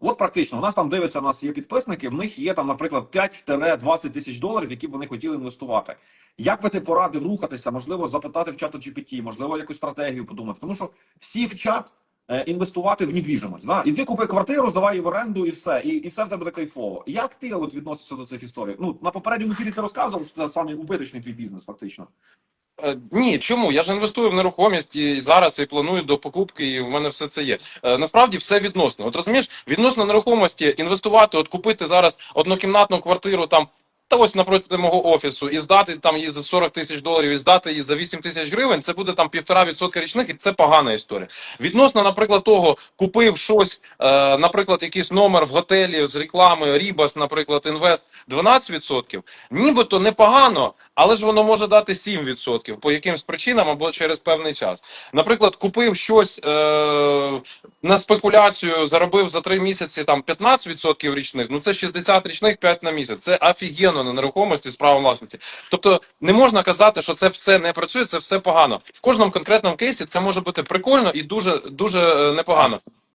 От практично, у нас там дивиться, у нас є підписники, в них є там, наприклад, 5-20 тисяч доларів, які б вони хотіли інвестувати. Як би ти порадив рухатися, можливо, запитати в чату GPT, можливо, якусь стратегію подумати, тому що всі вчать е, інвестувати в недвіжимость. Да? Іди купи квартиру, здавай її в оренду і все, і, і все в тебе буде кайфово. Як ти от відносишся до цих історій? Ну на попередньому ефірі ти розказував, що це саме убиточний твій бізнес, фактично. Е, Ні, чому? Я ж інвестую в нерухомість і зараз і планую до покупки, і в мене все це є. Е, Насправді все відносно. От розумієш, відносно нерухомості інвестувати, от купити зараз однокімнатну квартиру там. Та ось напроти мого офісу і здати там її за 40 тисяч доларів, і здати її за 8 тисяч гривень, це буде там півтора відсотка річних, і це погана історія. Відносно, наприклад, того, купив щось, е, наприклад, якийсь номер в готелі з реклами Рібас, наприклад, інвест 12%, нібито непогано, але ж воно може дати 7% по якимсь причинам або через певний час. Наприклад, купив щось е, на спекуляцію, заробив за 3 місяці там 15% річних, ну це 60 річних 5 на місяць. Це офігенно на нерухомості з правом власності. Тобто не можна казати, що це все не працює, це все погано. В кожному конкретному кейсі це може бути прикольно і дуже дуже е, непогано.